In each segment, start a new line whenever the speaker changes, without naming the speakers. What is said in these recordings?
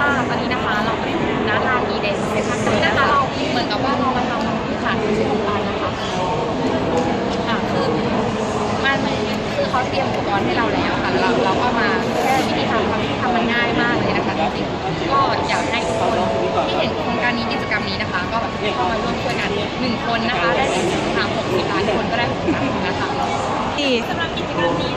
ค่ะ ตอนนี้นะคะเราไปอยู่หน้าร้านอีเดนเซชันนี้นะคะเราเหมือนกับว่าเรามาทำที่ขายที่โรงพยาบาลนะคะอะคือมันคือเขาเตรียมอุปกรณ์ให้เราแล้วค่ะเราเราก็มาแค่วิธีทำทำวิธีทำมันง่ายมากเลยนะคะจริงๆก็อยากให้ทุกคนที่เห็นโครงการนี้กิจกรรมนี้นะคะ ก็เข้ามาร่วมช่วยกันหนึ่งคนนะคะ ได้ถึงทาง60ล้านคนก็ได้60ล้านนนะคะ
สำหรับกิจกรรมนี้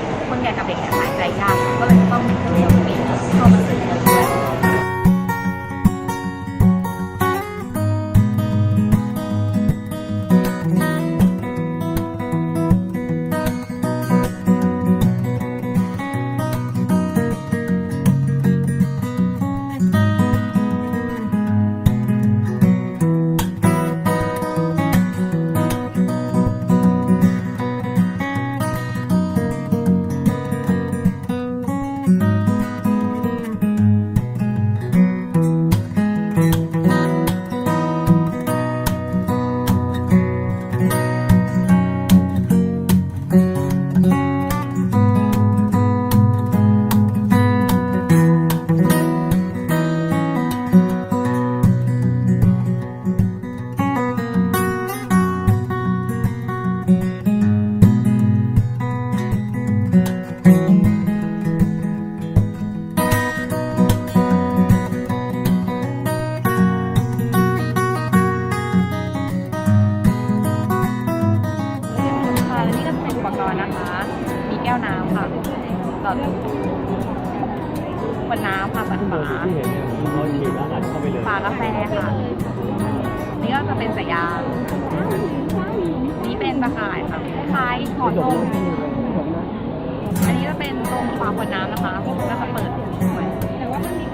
เพราะว่าคน
แก่กับเด็กเนี่ยหายใจยากก็เลย นะคะ มีแก้วน้ำค่ะหลอดขวดน้ำค่ะปัดฝา
ที่เห็นเนี่ยเขาฉีดแล้วอัดเข้าไปเลย
ฝากาแฟค่ะ นี่ก็จะเป็นสายยางนี่เป็นตะข่ายค่ะคล้ายขอดนมอันนี้ก็เป็นตรงฝาขวดน้ำนะคะก็จะเปิดไว้อันมี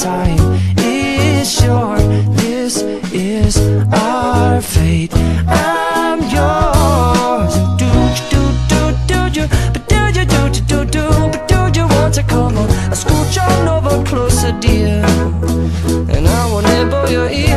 time is short. This is our fate
I'm yours Do do do do do do do do do do do do want to come on scooch on over closer dear And I won't nibble your ear